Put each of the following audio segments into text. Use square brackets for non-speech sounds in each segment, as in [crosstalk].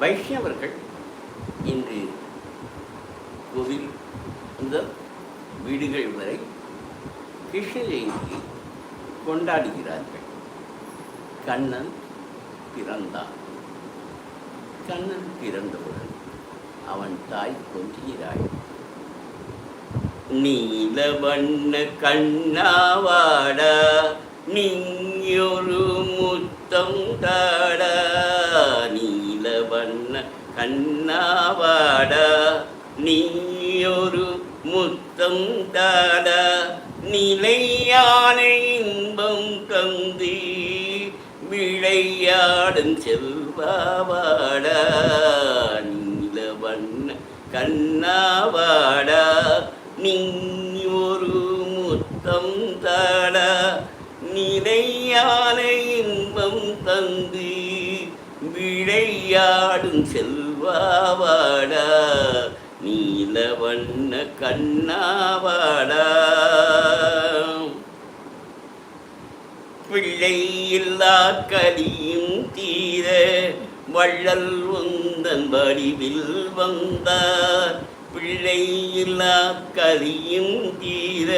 வைஷ்ணவர்கள் இன்று கோவில் இந்த வீடுகள் வரை கிருஷ்ண ஜெயந்தி கொண்டாடுகிறார்கள். கண்ணன் பிறந்தான். கண்ணன் பிறந்தவுடன் அவன் தாய் கொஞ்சுகிறாள். நீல வண்ண கண்ணாவாடா நீயொரு முத்தம் தாடா நீ வண்ண கண்ணாவாடா நீயொரு முத்தம் தாடா நிலையான இன்பம் தந்தி விளையாடும் செல்வாவாடா நீல வண்ண கண்ணாவாடா நீ ஒரு முத்தம் தாடா நிலையான இன்பம் தந்து விளையாடும் செல்வாவாடா நீல வண்ண கண்ணாவாடா. பிள்ளை இல்லா கலியும் தீர வள்ளல் உந்தன் வடிவில் வந்தார். பிள்ளை இல்லா கலியும் தீர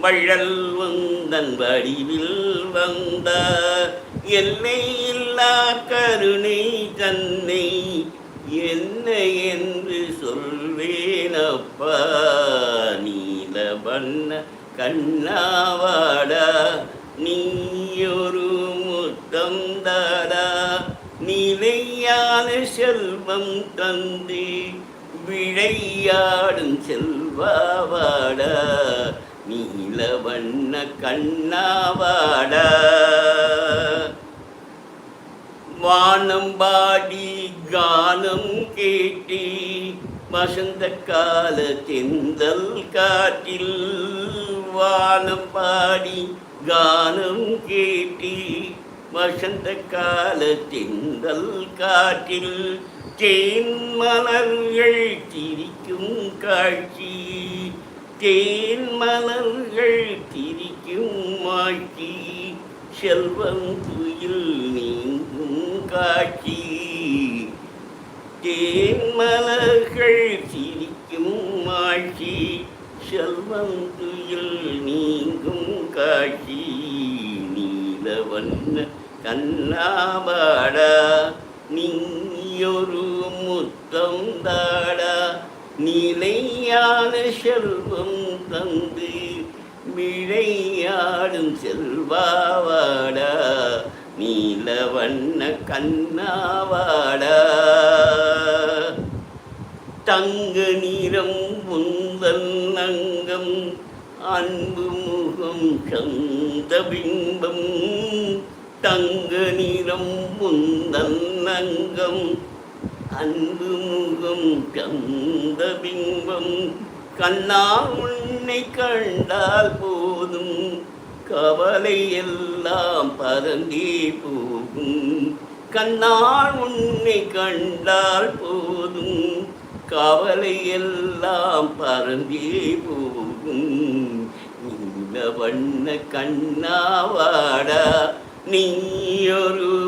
வள்ளல் உந்தன் வடிவில் வந்தார். என்னை இல்லா கருணை தன்னை என்ன என்று சொல்வேனப்பா நீல பண்ண கண்ணாவாடா நீயொரு முத்தம் தாடா. நிலையான செல்வம் தந்து விளையாடும் செல்வாவாடா. நீல வண்ண கண்ணாவாடா. வானம் பாடி கானம் கேட்டி வசந்த கால தெந்தல் காட்டில் வானம் பாடி கானம் கேட்டி வசந்த கால தெந்தல் காட்டில் தேன் மலர்கள் திரிக்கும் காட்சி. தேன் மலர்கள் திரிக்கும் மாட்சி செல்வம் துயில் நீங்கும் காட்சி. தேன் மலர்கள் சிரிக்கும் மாட்சி செல்வம் துயில் நீங்கும் காட்சி. நீலவண்ண கண்ணாபாடா நீயொரு முத்தம் தாடா. நிலையான செல்வம் தந்து மிழையாடும் செல்வாவாடா. நீல வண்ண கண்ணாவாடா. தங்க நிறம் உந்தல் நங்கம் அன்பு முகம் சந்த பிம்பம். தங்க நிறம் உந்தல் நங்கம் அன்பு முகம் கந்த பிம்பம் கண்ணா உன்னை கண்டால் போதும். கவலை எல்லாம் பரந்தே போகும். கண்ணால் உன்னை கண்டால் போதும். கவலை எல்லாம் பரந்தே போகும். இந்த வண்ண கண்ணாவாடா நீயொரு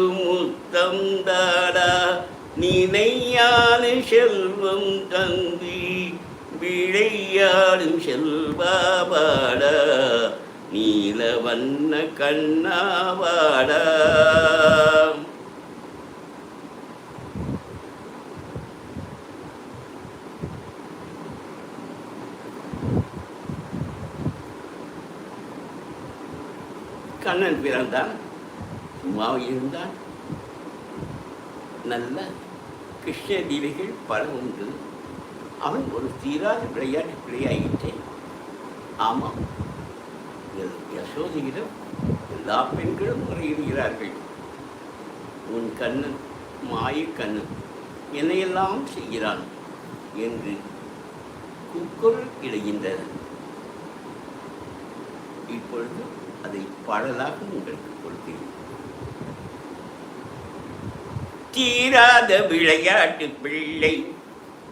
செல்வம் தங்கி விழையாடும் செல்வாபாடா நீல வண்ண கண்ணாவாடா. கண்ணன் பிறந்தான். சும்மா இருந்தான். நல்ல கிருஷ்ண தீவைகள் பல உண்டு. அவன் ஒரு தீராத விளையாட்டு பிள்ளையாயிட்டேன் ஆமாம். யசோதியிடம் எல்லா பெண்களும் முறையிடுகிறார்கள். உன் கண்ணன் மாய கண்ணன் என்னையெல்லாம் செய்கிறான் என்று குக்குரல் இடுகின்றனர் இப்பொழுது அதை பாடலாக உங்களுக்கு கொடுத்தேன் தீராத விளையாட்டு பிள்ளை.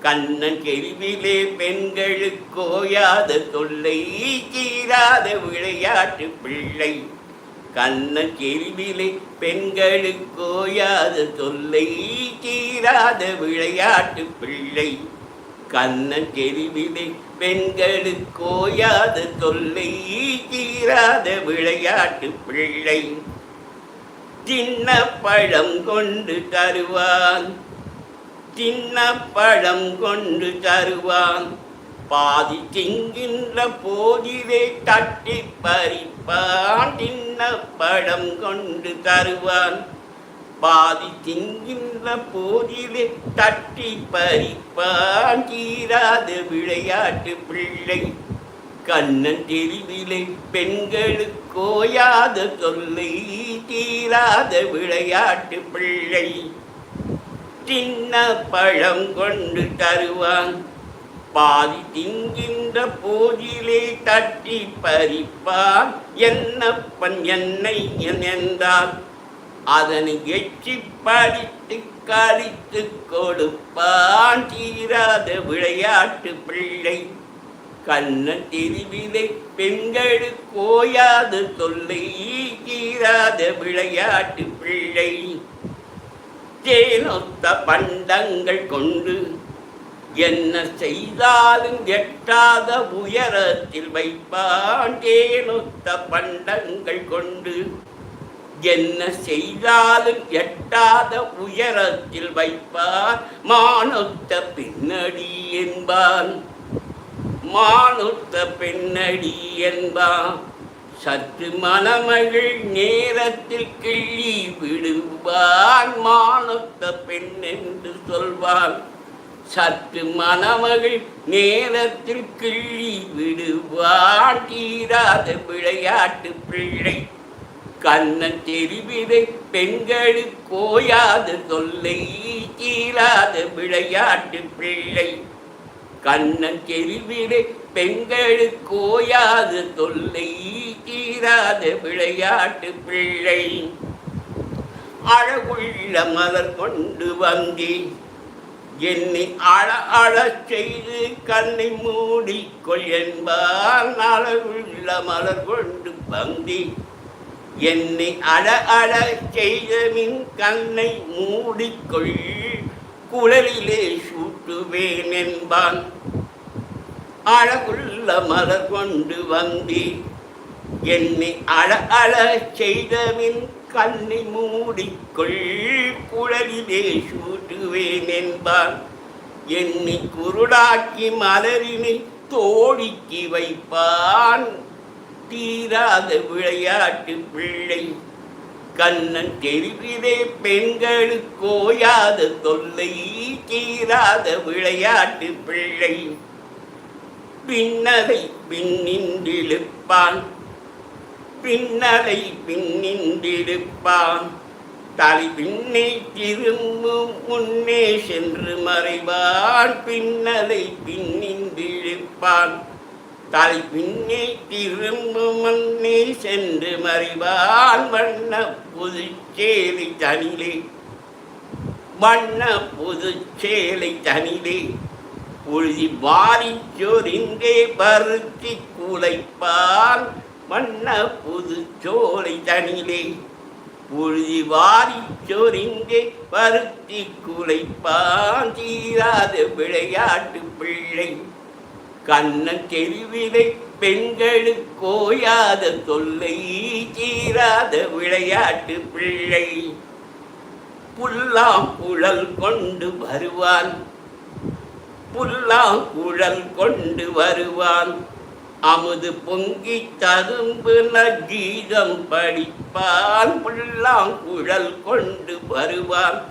கண்ணன் கெவிலே பெண்களுக்கு ஓயாத தொல்லை தீராத விளையாட்டு பிள்ளை. கண்ணன் செருவிலே பெண்களுக்கோயாத தொல்லை தீராத விளையாட்டு பிள்ளை. கண்ணன் தெருவிலே பெண்களுக்கோயாத தொல்லை தீராத விளையாட்டு பிள்ளை. தின்ன பழம் கொண்டு தருவான். தின்ன பழம் கொண்டு தருவான். பாதி திங்கின்ற போதிலே தட்டி பறிப்பான். தின்ன பழம் கொண்டு தருவான். பாதி திங்கின்ற போதிலே தட்டி பறிப்பான். தீராத விளையாட்டு பிள்ளை கண்ணன் பெண்களுக்கு பெண்களுக்கோயாத தொல்லை தீராத விளையாட்டு பிள்ளை. சின்ன பழம் கொண்டு தருவான். பாதி திங்கின்ற போதிலே தட்டி பறிப்பான். என்னப்பன் என்னை என்றால் அதனை எச்சி படித்து கழித்து கொடுப்பான். தீராத விளையாட்டு பிள்ளை. கண்ணன் திருவிலை பெண்களுக்கோயாத தொல்லை தீராத விளையாட்டு பிள்ளை. தேனொத்த பண்டங்கள் கொண்டு என்ன செய்தாலும் எட்டாத உயரத்தில் வைப்பான். தேனொத்த பண்டங்கள் கொண்டு என்ன செய்தாலும் எட்டாத உயரத்தில் வைப்பார் மானொத்த பின்னடி என்பான். மானுத்த பெண்ணடி என்பான் சற்று மணமகள் நேரத்தில் கிள்ளி விடுவான் மானுத்த பெண் என்று சொல்வான். சற்று மணமகள் நேரத்தில் கிள்ளி விடுவான் தீராத விளையாட்டு பிள்ளை. கண்ணன் தெரிவிதை பெண்களுக்கோயாத தொல்லை தீராத விளையாட்டு பிள்ளை. கண்ணன் தெரிவிலே பெண்களுக்கோயாத தொல்லை தீராத விளையாட்டு பிள்ளை. அழகுள்ள மலர் கொண்டு வந்தி. என்னை அழ அழ செய்து கண்ணை மூடிக்கொள் என்பான் அழகுள்ள மலர் கொண்டு வந்தேன் என்னை அழ அழ செய்த மின் கண்ணை மூடிக்கொள். குழலிலே சூட்டுவேன் என்பான் அழகுள்ள மலர் கொண்டு வந்தி. என்னை அழ அழ செய்தவின் கண்ணை மூடிக்கொள். குழலிலே சூட்டுவேன் என்பான் என்னை குருடாக்கி மலரினை தோழிக்கு வைப்பான். தீராத விளையாட்டு பிள்ளை கண்ணன் தெருவிலே பெண்களுக்கோயாத தொல்லை தீராத விளையாட்டு பிள்ளை. பின்னலை பின்னின்றிழுப்பான். பின்னலை பின்னின்றிழுப்பான். தலை பின்னே திரும்பும் முன்னே சென்று மறைவான். பின்னலை பின்னின்றிழுப்பான். தலை பின்னே திரும்பும் முன்னே சென்று மறிவான் வண்ண புதுச்சேலை தனிலே. வண்ண புதுச்சேலை தனிலே. உழுதி வாரி சொரிந்தே பருத்தி குலைப்பான் வண்ண புதுச்சோலை தனிலே. உழுதி வாரி சொரிந்தே பருத்தி குலைப்பான் தீராத விளையாட்டு பிள்ளை கண்ணன் தெருவிலே பெண்களுக்கோயாத தொல்லை தீராத விளையாட்டு பிள்ளை. புல்லாம் குழல் கொண்டு வருவான். புல்லாம் குழல் கொண்டு வருவான். அமுது பொங்கி ததும்பு கீதம் படிப்பான். புல்லாங்குழல் கொண்டு வருவான்.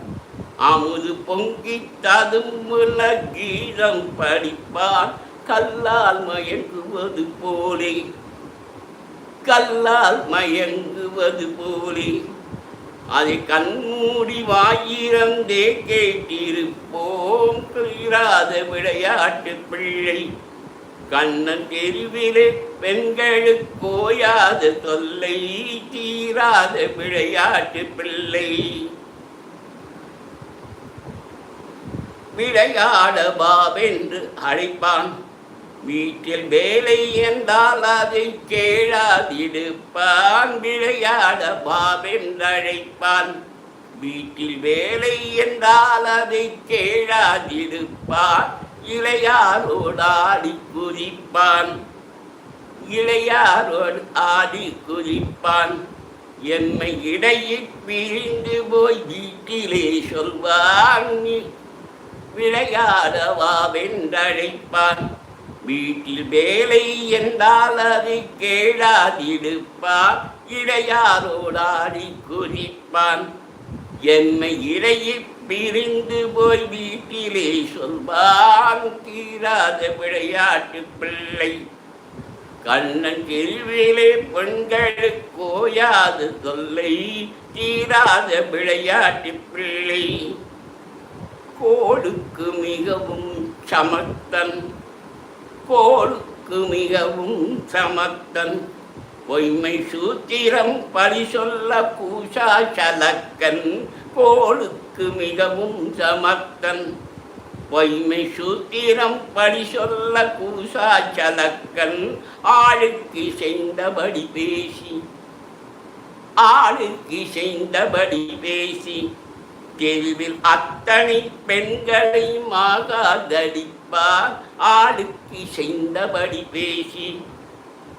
அமுது பொங்கி ததும்பு கீதம் படிப்பான். கல்லால் மயங்குவது போலே. கல்லால் மயங்குவது போலே. அதை கண்மூடி வாயிரந்தே கேட்டிருப்போம் தீராத விளையாட்டு பிள்ளை. கண்ணன் தெருவிலே பெண்களுக்கோயாத தொல்லை தீராத விளையாட்டு பிள்ளை. விளையாட பாவென்று அழைப்பான். வீட்டில் வேலை என்றால் அதை கேளாதிடுப்பான் விளையாட பாவென்றழைப்பான். வீட்டில் வேலை என்றால் அதை கேளாதிடுப்பான் இளையாரோடு ஆடி குதிப்பான். இளையாரோடு ஆடி குதிப்பான். என்னை இடையில் பிரிந்து போய் வீட்டிலே சொல்வான் விளையாடவா வென்றழைப்பான் வீட்டில் வேலை என்றால் அதை கேளாதிருப்பான். இடையாரோடாடி குறிப்பான் என்னை இடையில் பிரிந்து போய் வீட்டிலே சொல்வான் தீராத விளையாட்டு பிள்ளை. கண்ணன் தெருவிலே பெண்களுக்கு ஓயாது தொல்லை. தீராத விளையாட்டு பிள்ளை. கோடுக்கு மிகவும் சமத்தன் கோடுக்கு மிகவும் சமத்தன் பொய்மை சூத்திரம் பழி சொல்ல பூஷா சலக்கன் போலுக்கு மிகவும் சமத்தன் பொய்மை சூத்திரம் படி சொல்ல கூசா சலக்கன் ஆளுக்கு செய்தபடி பேசி ஆளுக்கு செய்தபடி பேசி. தெருவில் அத்தனை பெண்களை மாகாதடி மாகாதடிப்பார் ஆளுக்கு செய்தபடி பேசி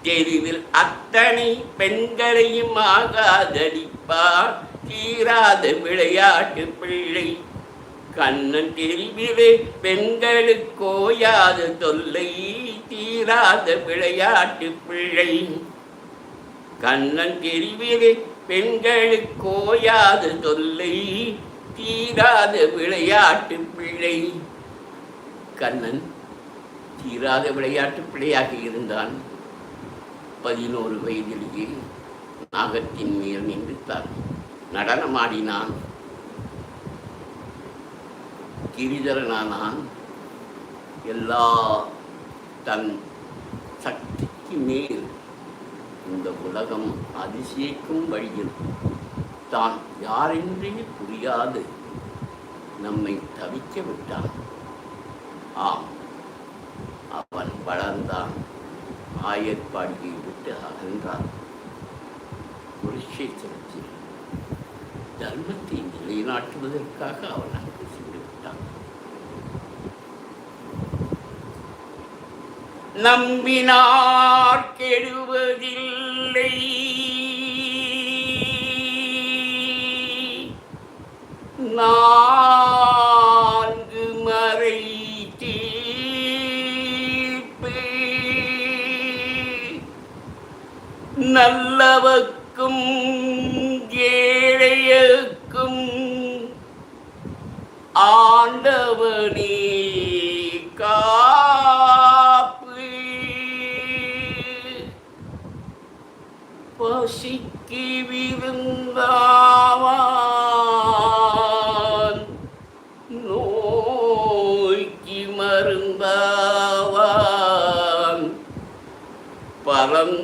தெருவில் அத்தனை பெண்களையும் ஆகாதடிப்பார் தீராத விளையாட்டு பிள்ளை. கண்ணன் தெருவிலே பெண்களுக்கோயாத தொல்லை தீராத விளையாட்டு பிள்ளை. கண்ணன் தெருவிலே பெண்களுக்கோயாத தொல்லை தீராத விளையாட்டு பிள்ளை. கண்ணன் தீராத விளையாட்டு பிள்ளையாக இருந்தான். பதினோரு வயதிலேயே நாகத்தின் மேல் நின்று தான் நடனமாடினான். கிரிதரனானான். எல்லா தன் சக்திக்கு மேல் இந்த உலகம் அதிசயிக்கும் வழியில் தான் யாரென்றே புரியாது. நம்மை தவிக்க விட்டான். ஆம். அவன் வளர்ந்தான். ஆயர்பாடியை விட்டு அகன்றான். குருஷேத்திரத்தில் தர்மத்தை நிலைநாட்டுவதற்காக அவன் அங்கு சென்று விட்டான் நம்பினார் கெடுவதில்லை.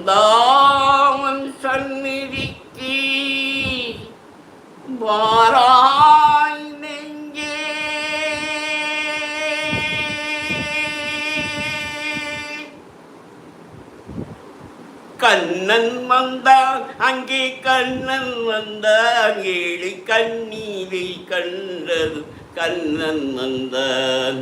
பரந்தாமன் சந்நிதிக்கு வாராய் நெஞ்சே. கண்ணன் வந்தான் அங்கே கண்ணன் வந்தான் ஏழு கண்ணீரை கண்டது கண்ணன் வந்தான்.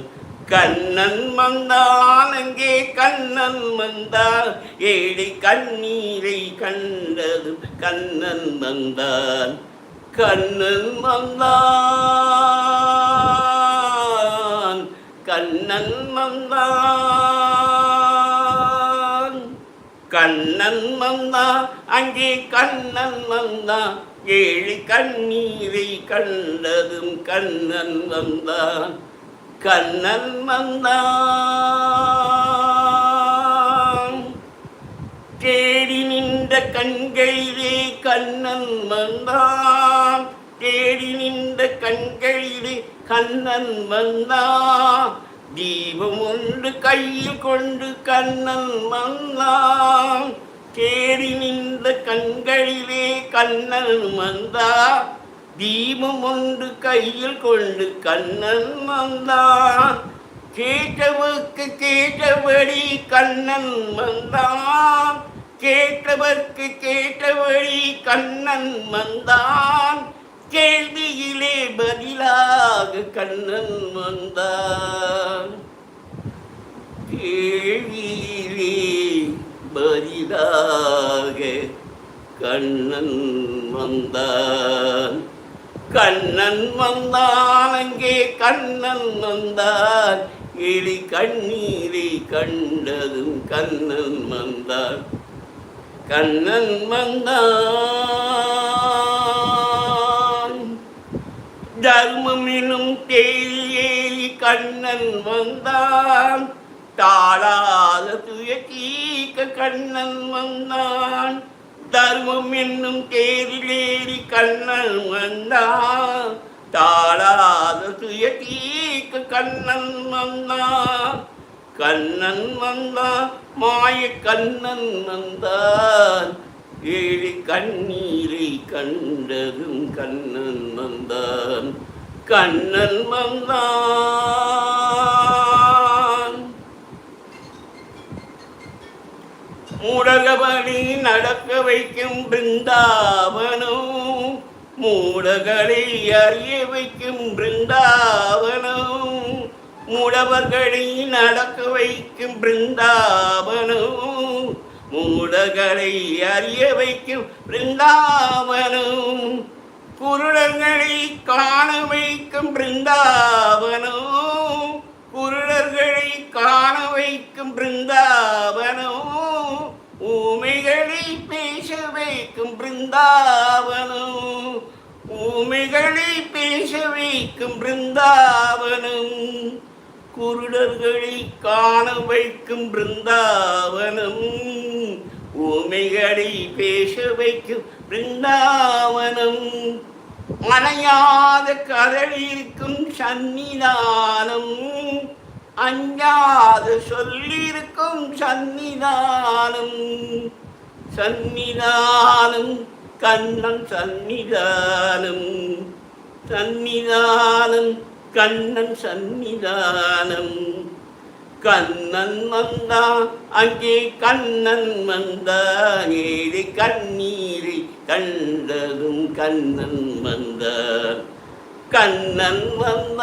கண்ணன் வந்தான் அங்கே கண்ணன் வந்தார் ஏழை கண்ணீரை கண்டது கண்ணன் வந்தான். கண்ணன் வந்தான். கண்ணன் வந்தான். கண்ணன் வந்தான். அங்கே கண்ணன் வந்தான். ஏழு கண்ணீரை கண்டதும் கண்ணன் வந்தான். கண்ணன் வந்தான். தேடி நின்ற கண்களிலே கண்ணன் வந்தான். தேடி நின்ற கண்களிலே கண்ணன் வந்தான். தீபம் ஒன்று கையில் கொண்டு கண்ணன் வந்தான். தேடி நின்ற கண்களிலே கண்ணன் வந்தா தீபம் ஒன்று கையில் கொண்டு கண்ணன் வந்தான். கேட்டவர்க்கு கேட்டபடி கண்ணன் வந்தான். கேட்டவர்க்கு கேட்டபடி கண்ணன் வந்தான். கேள்வியிலே பதிலாக கண்ணன் வந்தான். கேள்வியிலே பதிலாக கண்ணன் வந்தான். கண்ணன் வந்தான் அங்கே கண்ணன் வந்தார். எலி கண்ணீரை கண்டதும் கண்ணன் வந்தார். கண்ணன் வந்தான். தர்மம் எனும் தேரி கண்ணன் வந்தான். தாழாத துயக்கீக்க கண்ணன் வந்தான். தர்மம் என்னும் தேரிலேறி கண்ணன் வந்தான். தாழாத துய தீக்கு கண்ணன் வந்தான். கண்ணன் வந்தான் மாய கண்ணன் வந்தான். ஏழி கண்ணீரை கண்டதும் கண்ணன் வந்தான். கண்ணன் வந்தான். மூடகபணி நடக்க வைக்கும் பிருந்தாவனம். மூடகளை அறிய வைக்கும் பிருந்தாவனம். மூடவர்களை நடக்க வைக்கும் பிருந்தாவனம். மூடகளை அறிய வைக்கும் பிருந்தாவனம். குருடர்களை காண வைக்கும் பிருந்தாவனம். குருடர்களை காண வைக்கும் பிருந்தாவனம். ஊமைகளை பேச வைக்கும் பிருந்தாவனம் ஊமைகளை பேச வைக்கும் பிருந்தாவனம் குருடர்களை காண வைக்கும் பிருந்தாவனம் ஊமைகளை பேச வைக்கும் பிருந்தாவனம் மனையாத கதலிருக்கும் சன்னிதானம் அஞ்சாது சொல்லிருக்கும் சன்னிதானம் சன்னிதானம் கண்ணன் சன்னிதானம் சன்னிதானம் கண்ணன் சன்னிதானம் கண்ணன் வந்தான் அங்கே கண்ணன் வந்தான் ஏழு கண்ணீரை கண்டதும் கண்ணன் வந்தான் கண்ணன் வந்தான்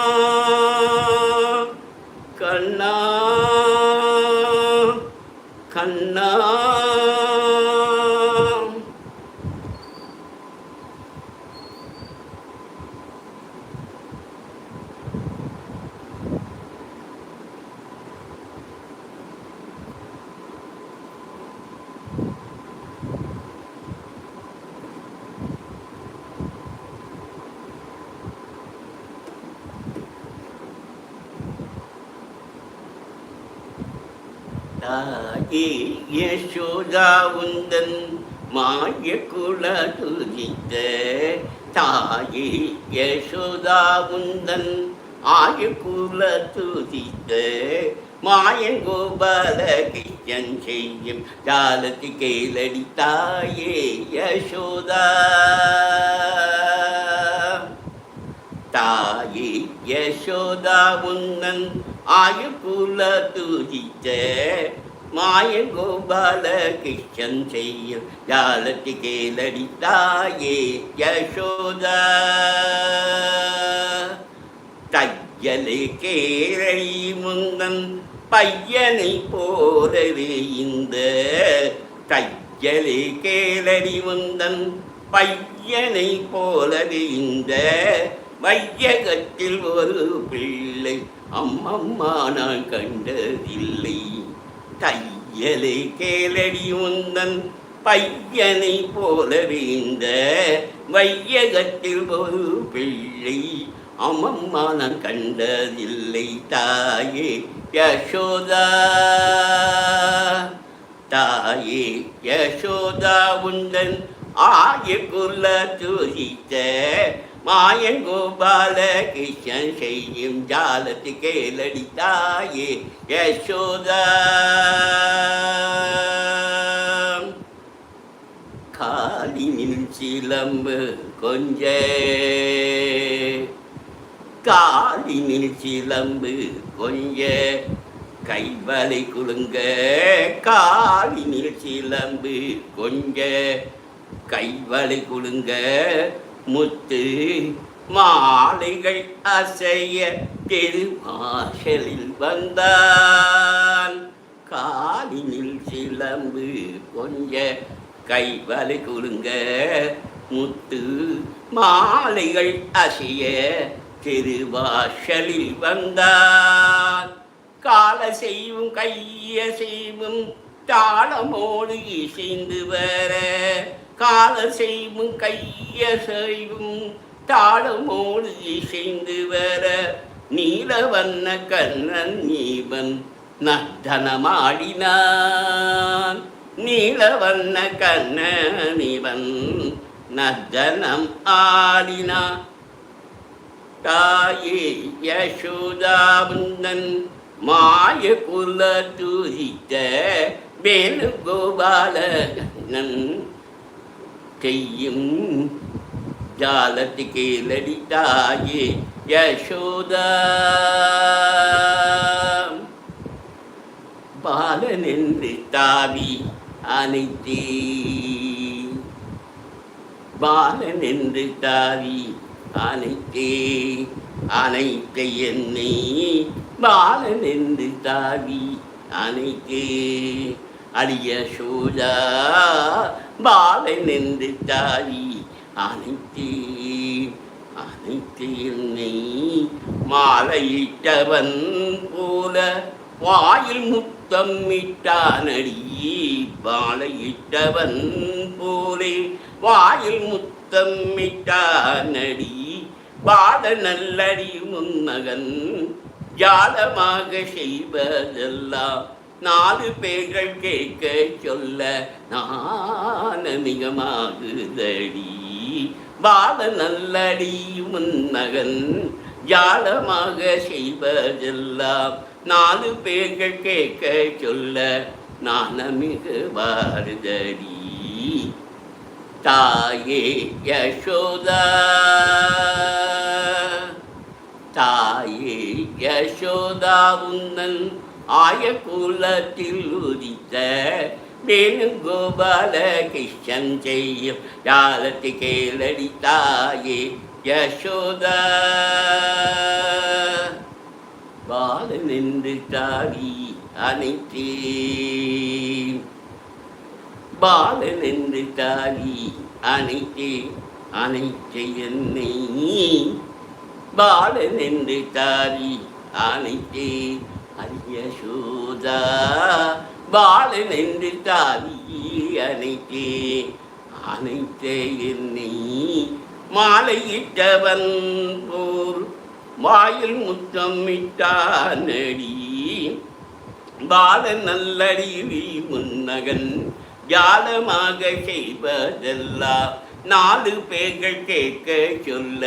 தாயே யசோதா உந்தன் மாய குல துதித்த தாயே யசோதா உந்தன் ஆய குல துதித்த மாயன் கோபால கிச்சன் செய்யும் ஜாலத்து கேலடி தாயே யசோதா. தாயே யசோதா உந்தன் ஆயு குல துதித்த மாய கோபால கிருஷ்ணன் செய்ய ஜாலத்தி கேலடித்தாயே யசோதா. தையலை கேரை முந்தன் பையனை போலவே இந்த தையலை கேலடி முந்தன் பையனை போலவே இந்த வையகத்தில் ஒரு பிள்ளை அம்மம்மா நான் கண்டதில்லை. தையலை கேளடி உந்தன் பையனை போலவே இந்த வையகத்தில் ஒரு பிள்ளை அம்மம்மா நான் கண்டதில்லை. தாயே யசோதா தாயே யசோதா உந்தன் ஆய குல துரித்த மாயங்கோபால கிருஷ்ணன் செய்யும் ஜாலத்து கேளடி தாயே யசோதா. காலினின் சிலம்பு கொஞ்ச. காலினில் சிலம்பு கொஞ்ச. கைவலை குலுங்க காலினில் சிலம்பு கொஞ்ச. கைவலை குலுங்க முத்து மாலைகள் அசைய தெருவாசலில் வந்தான். காலினில் சிலம்பு கொஞ்ச கைவலை குலுங்க முத்து மாலைகள் அசைய திருவாசலில் வந்தான். கால செய்வும் கைய செய்வும் தாளமோடு இசைந்து வர கால செய்வும் கைய செய்வும் தாளமோடு இசைந்து வர நீல வண்ண கண்ணன் நீவன் நர்த்தனமாடினான் நீல வண்ண கண்ணனிவன் நர்த்தனம் ஆடினான். தாயே யசோதாவுந்தன் மாய குல துரித்த வேணுகோபாலன் கையும் ஜாலத்து கேளடி தாயே யசோதா. பாலன் என்று தாவி அனைத்தே பாலன் என்று தாவி அனைத்தே அனைத்த என்னை பாலன் என்று தாவி அனைத்தே அடிய சோதா பாலை என்று தாவி அனைத்தே அனைத்து என்னை மாலையிட்டவன் போல வாயில் முத்தம் இட்டானடி வாழையிட்டவன் போலே வாயில் முத்தம் இட்டானடி பாத நல்லடி முன்னகன் ஜாலமாக செய்வதெல்லாம் நாலு பேர்கள் கேட்க சொல்ல நானமிகமாகுதடி பாட நல்லடி முன்னகன் ஜாலமாக செய்வதெல்லாம் நாலு பேர்கள் கேட்க சொல்ல நானமிகு பாரதடி தாயே யசோதா. தாயே யசோதா உன்னன் ஆய கூலத்தில் உதித்த வேணுகோபால கிருஷ்ணன் செய்யும் ஜாலத்து கேளடித்தாயே யசோதா. பாலன் என்று தாவி அனைத்தேன் பாலன் என்று தாவி அனைத்தே அனைத்த என்னை. பாலன் என்று தாவி அனைத்தேன் அரிய சோதா பாலன் என்று தாவி அனைத்தே அனைத்த என்னை மாலையிட்டவன் போர் வாயில் முத்தம் இட்டானடி. பாலன் நல்லடிவி முன்னகன் ஜாலமாக செய்வதெல்லாம் நாலு பேர்கள் கேட்க சொல்ல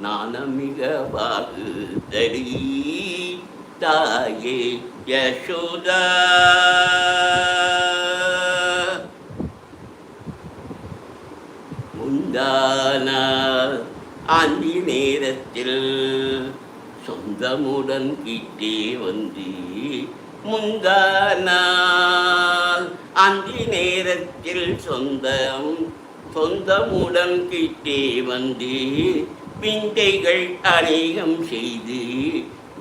நானமிக பாகுதடி தாயே யசோதா. முந்தான அந்தி நேரத்தில் சொந்தமுடன் கிட்டே வந்து முந்தானால் அந்தி நேரத்தில் சொந்தம் சொந்தமுடன் கிட்டே வந்து விந்தைகள் அநேகம் செய்து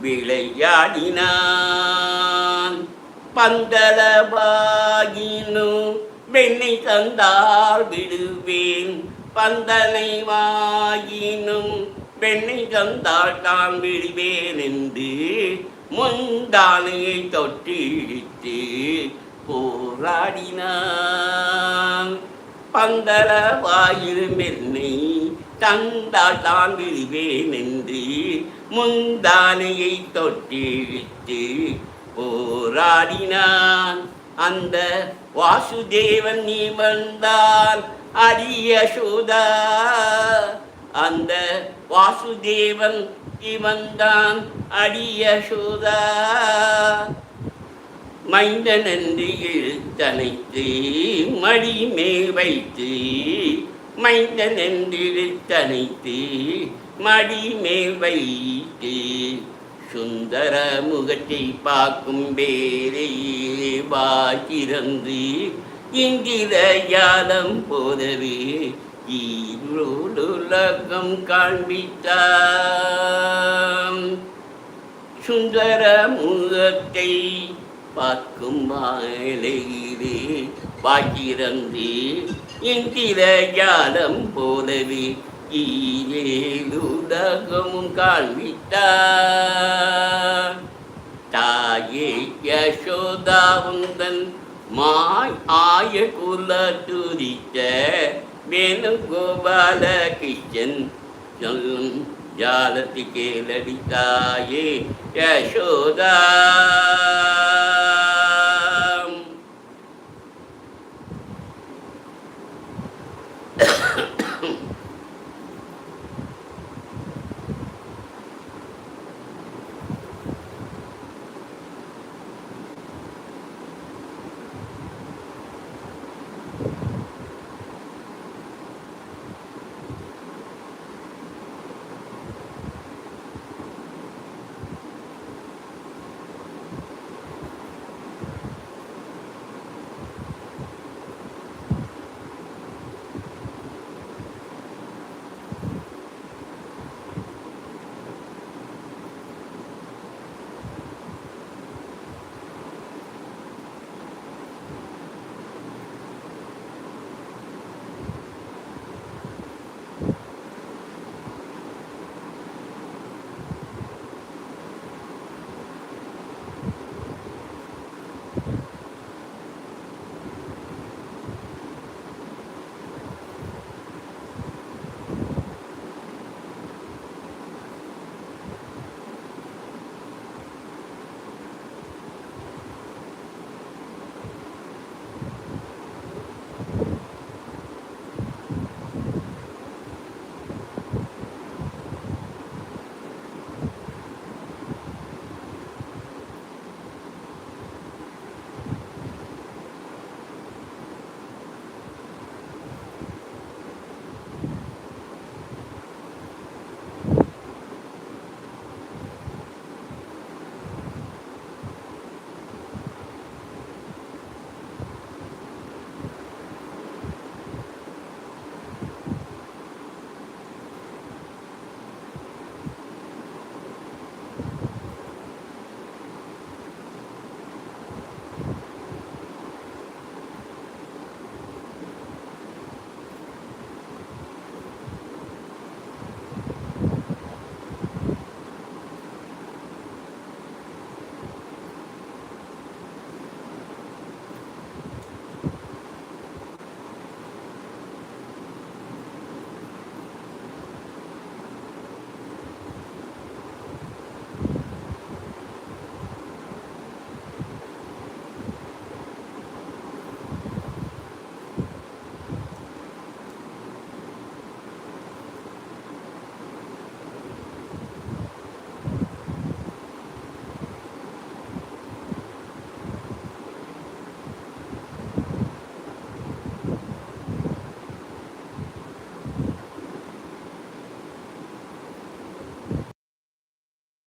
விளையாடினான். பந்தளவாகினும் வெண்ணை தந்தால் விடுவேன். பந்தனை வாயினும் வெண்ணை தந்தால் தான் விடுவேன் என்று முந்தானையை தொட்டிழித்து போராடினான். பந்தள வாயில் மென்னை தந்தால் தாங்கிடுவேன் என்று முந்தானையை தொட்டிழித்து போராடினான். அந்த வாசுதேவன் நீ வந்தால் அரிய சுதா அந்த வாசுதேவன் இவன்தான் அரிய சுதா மைந்தனன்று இழுத்தனைத்து மடிமே வைத்து மைந்தனன்று இழுத்தனைத்து மடிமே வைத்து சுந்தர முகத்தை பார்க்கும் பேரே வாக்கிறந்து இங்கிர யாதம் போதவே ஈரோடுலகம் காண்பித்தான் சுந்தர முகத்தை பார்க்கும் மாலையிலே பாக்கிறந்து என்கிற ஜாலம் போலவே ஈரேலுலகமும் காண்பித்தார் தாயே யசோதா உந்தன் மாய் ஆய குல துரித்த வேணும் கோபால கிச்சன் சொல்லும் ஜாலத்தி கேளடி தாயே யசோதா. Ugh. [coughs]